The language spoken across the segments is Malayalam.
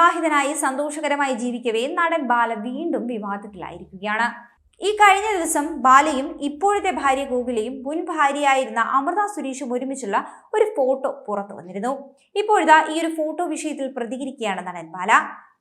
വിവാഹിതനായി സന്തോഷകരമായി ജീവിക്കവേ നടൻ ബാല വീണ്ടും വിവാദത്തിലായിരിക്കുകയാണ്. ഈ കഴിഞ്ഞ ദിവസം ബാലയും ഇപ്പോഴത്തെ ഭാര്യ ഗോകുലയും മുൻ ഭാര്യയായിരുന്ന അമൃത സുരേഷും ഒരുമിച്ചുള്ള ഒരു ഫോട്ടോ പുറത്തു വന്നിരുന്നു. ഇപ്പോഴിതാ ഈ ഒരു ഫോട്ടോ വിഷയത്തിൽ പ്രതികരിക്കുകയാണ് നടൻ ബാല.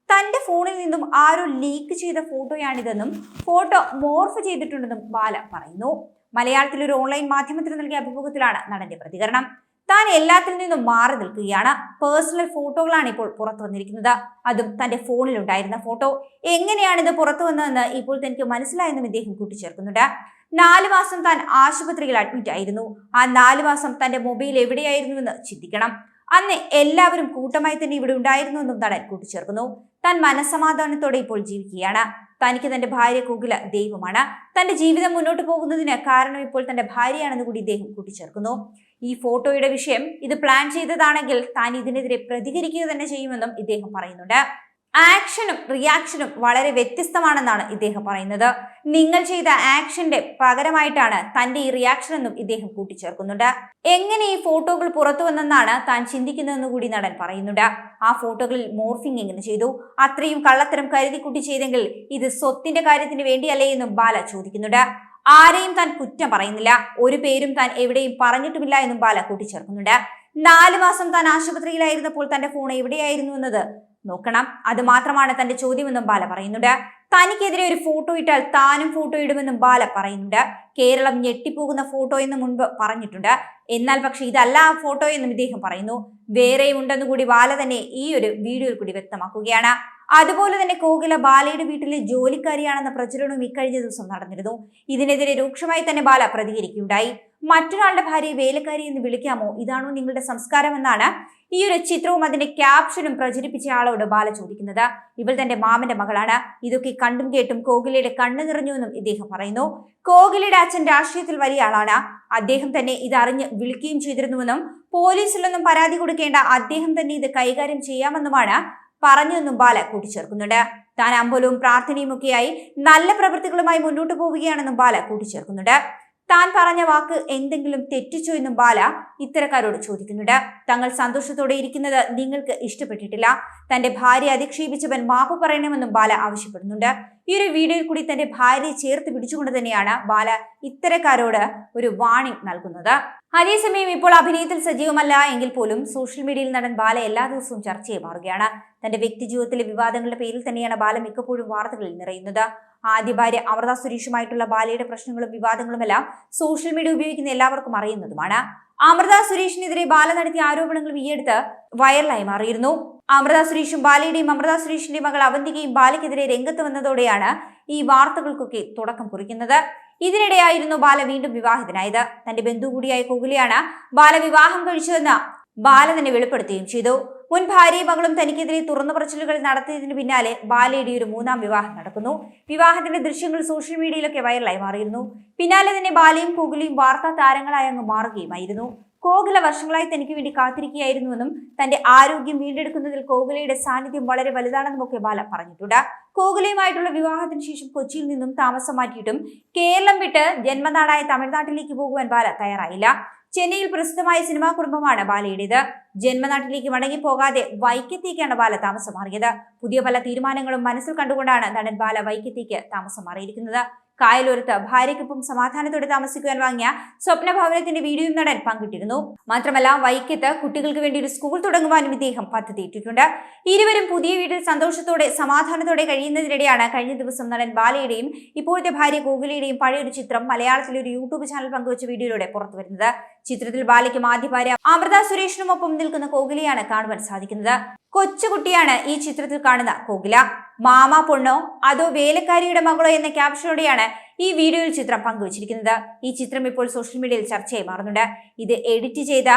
തന്റെ ഫോണിൽ നിന്നും ആരോ ലീക്ക് ചെയ്ത ഫോട്ടോയാണിതെന്നും ഫോട്ടോ മോർഫ് ചെയ്തിട്ടുണ്ടെന്നും ബാല പറയുന്നു. മലയാളത്തിൽ ഒരു ഓൺലൈൻ മാധ്യമത്തിന് നൽകിയ അഭിമുഖത്തിലാണ് നടന്റെ പ്രതികരണം. താൻ എല്ലാത്തിൽ നിന്നും മാറി നിൽക്കുകയാണ്. പേഴ്സണൽ ഫോട്ടോകളാണ് ഇപ്പോൾ പുറത്തു വന്നിരിക്കുന്നത്. അതും തന്റെ ഫോണിൽ ഉണ്ടായിരുന്ന ഫോട്ടോ എങ്ങനെയാണ് ഇത് പുറത്തു വന്നതെന്ന് ഇപ്പോൾ തനിക്ക് മനസ്സിലായെന്നും ഇദ്ദേഹം കൂട്ടിച്ചേർക്കുന്നുണ്ട്. നാല് മാസം താൻ ആശുപത്രിയിൽ അഡ്മിറ്റ് ആയിരുന്നു. ആ നാല് മാസം തന്റെ മൊബൈൽ എവിടെയായിരുന്നുവെന്ന് ചിന്തിക്കണം. അന്ന് എല്ലാവരും കൂട്ടമായി തന്നെ ഇവിടെ ഉണ്ടായിരുന്നു എന്നും നടൻ കൂട്ടിച്ചേർക്കുന്നു. താൻ മനസ്സമാധാനത്തോടെ ഇപ്പോൾ ജീവിക്കുകയാണ്. തനിക്ക് തന്റെ ഭാര്യ കുകില ദൈവമാണ്. തന്റെ ജീവിതം മുന്നോട്ട് പോകുന്നതിന് കാരണം ഇപ്പോൾ തന്റെ ഭാര്യയാണെന്ന് കൂടി ഇദ്ദേഹം കൂട്ടിച്ചേർക്കുന്നു. ഈ ഫോട്ടോയുടെ വിഷയം ഇത് പ്ലാൻ ചെയ്തതാണെങ്കിൽ താൻ ഇതിനെതിരെ പ്രതികരിക്കുക തന്നെ ചെയ്യുമെന്നും ഇദ്ദേഹം പറയുന്നുണ്ട്. ആക്ഷനും റിയാക്ഷനും വളരെ വ്യത്യസ്തമാണെന്നാണ് ഇദ്ദേഹം പറയുന്നത്. നിങ്ങൾ ചെയ്ത ആക്ഷന്റെ പകരമായിട്ടാണ് തന്റെ ഈ റിയാക്ഷൻ എന്നും ഇദ്ദേഹം കൂട്ടിച്ചേർക്കുന്നുണ്ട്. എങ്ങനെ ഈ ഫോട്ടോകൾ പുറത്തു വന്നെന്നാണ് താൻ ചിന്തിക്കുന്നതെന്ന് കൂടി നടൻ പറയുന്നുണ്ട്. ആ ഫോട്ടോകളിൽ മോർഫിംഗ് എങ്ങനെ ചെയ്തു? അത്രയും കള്ളത്തരം കരുതിക്കുട്ടി ചെയ്തെങ്കിൽ ഇത് സ്വത്തിന്റെ കാര്യത്തിന് വേണ്ടിയല്ലേ എന്നും ബാല ചോദിക്കുന്നുണ്ട്. ആരെയും താൻ കുറ്റം പറയുന്നില്ല. ഒരു പേരും താൻ എവിടെയും പറഞ്ഞിട്ടുമില്ല എന്നും ബാല കൂട്ടിച്ചേർക്കുന്നുണ്ട്. നാല് മാസം താൻ ആശുപത്രിയിലായിരുന്നപ്പോൾ തന്റെ ഫോൺ എവിടെയായിരുന്നു എന്നത് നോക്കണം. അത് മാത്രമാണ് തന്റെ ചോദ്യമെന്നും ബാല പറയുന്നുണ്ട്. തനിക്കെതിരെ ഒരു ഫോട്ടോ ഇട്ടാൽ താനും ഫോട്ടോ ഇടുമെന്നും ബാല പറയുന്നുണ്ട്. കേരളം ഞെട്ടിപ്പോകുന്ന ഫോട്ടോ എന്ന് മുൻപ് പറഞ്ഞിട്ടുണ്ട്. എന്നാൽ പക്ഷെ ഇതല്ല ആ ഫോട്ടോ എന്നും ഇദ്ദേഹം പറയുന്നു. വേറെയും ഉണ്ടെന്ന് കൂടി ബാല തന്നെ ഈ ഒരു വീഡിയോയിൽ കൂടി വ്യക്തമാക്കുകയാണ്. അതുപോലെ തന്നെ കോകില ബാലയുടെ വീട്ടിലെ ജോലിക്കാരിയാണെന്ന പ്രചരണവും ഇക്കഴിഞ്ഞ ദിവസം നടന്നിരുന്നു. ഇതിനെതിരെ രൂക്ഷമായി തന്നെ ബാല പ്രതികരിക്കുകയുണ്ടായി. മറ്റൊരാളുടെ ഭാര്യയെ വേലക്കാരി എന്ന് വിളിക്കാമോ? ഇതാണോ നിങ്ങളുടെ സംസ്കാരം എന്നാണ് ഈ ഒരു ചിത്രവും അതിന്റെ ക്യാപ്ഷനും പ്രചരിപ്പിച്ച ആളോട് ബാല ചോദിക്കുന്നത്. ഇവൾ തന്റെ മാമന്റെ മകളാണ്. ഇതൊക്കെ കണ്ടും കേട്ടും കോകിലയുടെ കണ്ണു നിറഞ്ഞു എന്നും ഇദ്ദേഹം പറയുന്നു. കോകിലയുടെ അച്ഛൻ രാഷ്ട്രീയത്തിൽ വലിയ ആളാണ്. അദ്ദേഹം തന്നെ ഇതറിഞ്ഞ് വിളിക്കുകയും ചെയ്തിരുന്നുവെന്നും പോലീസിലൊന്നും പരാതി കൊടുക്കേണ്ട. അദ്ദേഹം തന്നെ ഇത് കൈകാര്യം ചെയ്യാമെന്നുമാണ് പറഞ്ഞെന്നും ബാല കൂട്ടിച്ചേർക്കുന്നുണ്ട്. താൻ അമ്പലവും പ്രാർത്ഥനയും ഒക്കെയായി നല്ല പ്രവൃത്തികളുമായി മുന്നോട്ട് പോവുകയാണെന്നും ബാല കൂട്ടിച്ചേർക്കുന്നുണ്ട്. താൻ പറഞ്ഞ വാക്ക് എന്തെങ്കിലും തെറ്റിച്ചോ എന്നും ബാല ഇത്തരക്കാരോട് ചോദിക്കുന്നുണ്ട്. തങ്ങൾ സന്തോഷത്തോടെ ഇരിക്കുന്നത് നിങ്ങൾക്ക് ഇഷ്ടപ്പെട്ടിട്ടില്ല. തന്റെ ഭാര്യ അധിക്ഷേപിച്ചവൻ മാപ്പ് പറയണമെന്നും ബാല ആവശ്യപ്പെടുന്നുണ്ട്. ഈ ഒരു വീഡിയോയിൽ കൂടി തന്റെ ഭാര്യയെ ചേർത്ത് പിടിച്ചുകൊണ്ട് തന്നെയാണ് ബാല ഇത്തരക്കാരോട് ഒരു വാണിംഗ് നൽകുന്നത്. അതേസമയം ഇപ്പോൾ അഭിനയത്തിൽ സജീവമല്ല എങ്കിൽ പോലും സോഷ്യൽ മീഡിയയിൽ നടൻ ബാല എല്ലാ ദിവസവും ചർച്ചയായി മാറുകയാണ്. തന്റെ വ്യക്തിജീവിതത്തിലെ വിവാദങ്ങളുടെ പേരിൽ തന്നെയാണ് ബാല മിക്കപ്പോഴും വാർത്തകളിൽ നിറയുന്നത്. ആദ്യ ഭാര്യ അമൃത സുരേഷുമായിട്ടുള്ള ബാലയുടെ പ്രശ്നങ്ങളും വിവാദങ്ങളുമെല്ലാം സോഷ്യൽ മീഡിയ ഉപയോഗിക്കുന്ന എല്ലാവർക്കും അറിയുന്നതുമാണ്. അമൃത സുരേഷിനെതിരെ ബാല നടത്തിയ ആരോപണങ്ങൾ ഈയടുത്ത് വൈറലായി മാറിയിരുന്നു. അമൃത സുരേഷും ബാലയുടെയും അമൃത സുരേഷിന്റെ മകൾ അവന്തികയും ബാലയ്ക്കെതിരെ രംഗത്ത് വന്നതോടെയാണ് ഈ വാർത്തകൾക്കൊക്കെ തുടക്കം കുറിക്കുന്നത്. ഇതിനിടെയായിരുന്നു ബാല വീണ്ടും വിവാഹിതനായത്. തന്റെ ബന്ധു കൂടിയായ കോഹ്ലിയാണ് ബാല വിവാഹം കഴിച്ചതെന്ന് ബാല തന്നെ വെളിപ്പെടുത്തുകയും ചെയ്തു. മുൻ ഭാര്യയും മകളും തനിക്കെതിരെ തുറന്നു പറച്ചിലുകൾ നടത്തിയതിനു പിന്നാലെ ബാലയുടെ ഒരു മൂന്നാം വിവാഹം നടക്കുന്നു. വിവാഹത്തിന്റെ ദൃശ്യങ്ങൾ സോഷ്യൽ മീഡിയയിലൊക്കെ വൈറലായി മാറിയിരുന്നു. പിന്നാലെ തന്നെ ബാലയും കോഹ്ലിയും വാർത്താ താരങ്ങളായി അങ്ങ് മാറുകയുമായിരുന്നു. കോകുല വർഷങ്ങളായി തനിക്ക് വേണ്ടി കാത്തിരിക്കുകയായിരുന്നുവെന്നും തന്റെ ആരോഗ്യം വീണ്ടെടുക്കുന്നതിൽ കോകുലയുടെ സാന്നിധ്യം വളരെ വലുതാണെന്നും ഒക്കെ ബാല പറഞ്ഞിട്ടുണ്ട്. കോകുലയുമായിട്ടുള്ള വിവാഹത്തിന് ശേഷം കൊച്ചിയിൽ നിന്നും താമസം മാറ്റിയിട്ടും കേരളം വിട്ട് ജന്മനാടായ തമിഴ്നാട്ടിലേക്ക് പോകുവാൻ ബാല തയ്യാറായില്ല. ചെന്നൈയിൽ പ്രസിദ്ധമായ സിനിമാ കുടുംബമാണ് ബാലയുടേത്. ജന്മനാട്ടിലേക്ക് മടങ്ങി പോകാതെ വൈക്കത്തേക്കാണ് ബാല താമസം മാറിയത്. പുതിയ പല തീരുമാനങ്ങളും മനസ്സിൽ കണ്ടുകൊണ്ടാണ് നടൻ ബാല വൈക്കത്തേക്ക് താമസം മാറിയിരിക്കുന്നത്. കായലോരത്ത് ഭാര്യയ്ക്കൊപ്പം സമാധാനത്തോടെ താമസിക്കുവാൻ വാങ്ങിയ സ്വപ്ന ഭവനത്തിന്റെ വീഡിയോയും നടൻ പങ്കിട്ടിരുന്നു. മാത്രമല്ല വൈക്കത്ത് കുട്ടികൾക്ക് വേണ്ടി ഒരു സ്കൂൾ തുടങ്ങുവാനും ഇദ്ദേഹം പദ്ധതിയിട്ടിട്ടുണ്ട് ഇരുവരും പുതിയ വീട്ടിൽ സന്തോഷത്തോടെ സമാധാനത്തോടെ കഴിയുന്നതിനിടെയാണ് കഴിഞ്ഞ ദിവസം നടൻ ബാലയുടെയും ഇപ്പോഴത്തെ ഭാര്യ ഗോകുലയുടെയും പഴയൊരു ചിത്രം മലയാളത്തിലെ ഒരു യൂട്യൂബ് ചാനൽ പങ്കുവച്ച വീഡിയോയിലൂടെ പുറത്തു വരുന്നത് ചിത്രത്തിൽ ബാലയ്ക്കും ആദ്യ ഭാര്യ അമൃത സുരേഷിനുമൊപ്പം നിൽക്കുന്ന കോകിലയാണ് കാണുവാൻ സാധിക്കുന്നത്. കൊച്ചുകുട്ടിയാണ് ഈ ചിത്രത്തിൽ കാണുന്ന കോകില. മാമ പൊണ്ണോ അതോ വേലക്കാരിയുടെ മകളോ എന്ന ക്യാപ്ഷനോടെയാണ് ഈ വീഡിയോയിൽ ചിത്രം പങ്കുവച്ചിരിക്കുന്നത്. ഈ ചിത്രം ഇപ്പോൾ സോഷ്യൽ മീഡിയയിൽ ചർച്ചയായി മാറുന്നുണ്ട്. ഇത് എഡിറ്റ് ചെയ്ത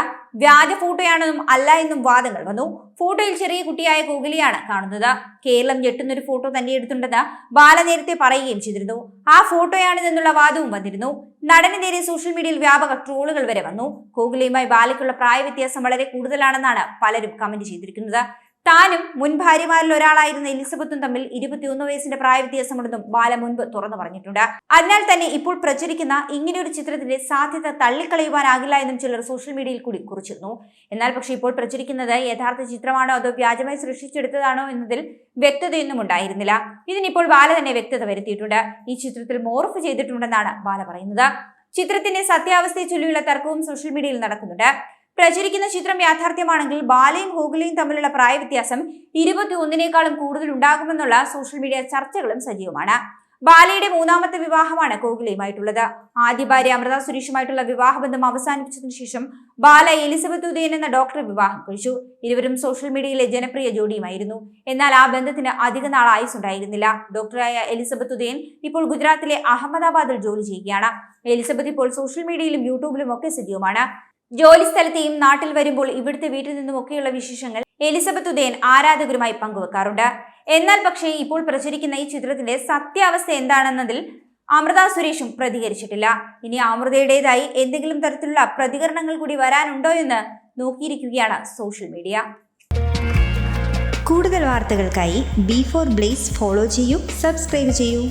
വ്യാജ ഫോട്ടോയാണെന്നും അല്ല എന്നും വാദങ്ങൾ വന്നു. ഫോട്ടോയിൽ ചെറിയ കുട്ടിയായ കോകിലയാണ് കാണുന്നത്. കേരളം ഞെട്ടുന്നൊരു ഫോട്ടോ തന്നെ എടുത്തുണ്ടെന്ന് ബാല നേരത്തെ പറയുകയും ചെയ്തിരുന്നു. ആ ഫോട്ടോയാണിതെന്നുള്ള വാദവും വന്നിരുന്നു. നടന് നേരെ സോഷ്യൽ മീഡിയയിൽ വ്യാപക ട്രോളുകൾ വരെ വന്നു. കോകിലയുമായി ബാലയ്ക്കുള്ള പ്രായ വ്യത്യാസം വളരെ കൂടുതലാണെന്നാണ് പലരും കമന്റ് ചെയ്തിരിക്കുന്നത്. താനും മുൻ ഭാര്യമാരിൽ ഒരാളായിരുന്ന എലിസബത്തും തമ്മിൽ ഇരുപത്തിയൊന്ന് വയസ്സിന്റെ പ്രായവ്യത്യാസമുണ്ടെന്നും ബാല മുൻപ് തുറന്നു പറഞ്ഞിട്ടുണ്ട്. അതിനാൽ തന്നെ ഇപ്പോൾ പ്രചരിക്കുന്ന ഇങ്ങനെയൊരു ചിത്രത്തിന്റെ സാധ്യത തള്ളിക്കളയുവാനാകില്ല എന്നും ചിലർ സോഷ്യൽ മീഡിയയിൽ കൂടി കുറിച്ചിരുന്നു. എന്നാൽ പക്ഷേ ഇപ്പോൾ പ്രചരിക്കുന്നത് യഥാർത്ഥ ചിത്രമാണോ അതോ വ്യാജമായി സൃഷ്ടിച്ചെടുത്തതാണോ എന്നതിൽ വ്യക്തതയൊന്നും ഉണ്ടായിരുന്നില്ല. ഇതിനിപ്പോൾ ബാല തന്നെ വ്യക്തത വരുത്തിയിട്ടുണ്ട്. ഈ ചിത്രത്തിൽ മോർഫ് ചെയ്തിട്ടുണ്ടെന്നാണ് ബാല പറയുന്നത്. ചിത്രത്തിന്റെ സത്യാവസ്ഥയെ ചൊല്ലിയുള്ള തർക്കവും സോഷ്യൽ മീഡിയയിൽ നടക്കുന്നുണ്ട്. പ്രചരിക്കുന്ന ചിത്രം യാഥാർത്ഥ്യമാണെങ്കിൽ ബാലയും ഹോഗിലയും തമ്മിലുള്ള പ്രായവ്യത്യാസം ഇരുപത്തി ഒന്നിനേക്കാളും കൂടുതൽ ഉണ്ടാകുമെന്നുള്ള സോഷ്യൽ മീഡിയ ചർച്ചകളും സജീവമാണ്. ബാലയുടെ മൂന്നാമത്തെ വിവാഹമാണ് കോഹ്ലിയുമായിട്ടുള്ളത് ആദ്യ ഭാര്യ അമൃത സുരേഷുമായിട്ടുള്ള വിവാഹബന്ധം അവസാനിപ്പിച്ചതിനു ശേഷം ബാല എലിസബത്ത് ഉദയൻ എന്ന ഡോക്ടറെ വിവാഹം കഴിച്ചു. ഇരുവരും സോഷ്യൽ മീഡിയയിലെ ജനപ്രിയ ജോഡിയുമായിരുന്നു. എന്നാൽ ആ ബന്ധത്തിന് അധിക നാൾ ആയുസ് ഉണ്ടായിരുന്നില്ല ഡോക്ടറായ എലിസബത്ത് ഉദയൻ ഇപ്പോൾ ഗുജറാത്തിലെ അഹമ്മദാബാദിൽ ജോലി ചെയ്യുകയാണ്. എലിസബത്ത് ഇപ്പോൾ സോഷ്യൽ മീഡിയയിലും യൂട്യൂബിലും ഒക്കെ സജീവമാണ്. ജോലി സ്ഥലത്തെയും നാട്ടിൽ വരുമ്പോൾ ഇവിടുത്തെ വീട്ടിൽ നിന്നുമൊക്കെയുള്ള വിശേഷങ്ങൾ എലിസബത്ത് ഉദയൻ ആരാധകരുമായി പങ്കുവെക്കാറുണ്ട്. എന്നാൽ പക്ഷേ ഇപ്പോൾ പ്രചരിക്കുന്ന ഈ ചിത്രത്തിന്റെ സത്യാവസ്ഥ എന്താണെന്നതിൽ അമൃത സുരേഷും പ്രതികരിച്ചിട്ടില്ല. ഇനി അമൃതയുടേതായി എന്തെങ്കിലും തരത്തിലുള്ള പ്രതികരണങ്ങൾ കൂടി വരാനുണ്ടോ എന്ന് നോക്കിയിരിക്കുകയാണ് സോഷ്യൽ മീഡിയ. കൂടുതൽ വാർത്തകൾക്കായി ബി ഫോർ ബ്ലേസ് ഫോളോ ചെയ്യൂ സബ്സ്ക്രൈബ് ചെയ്യൂ.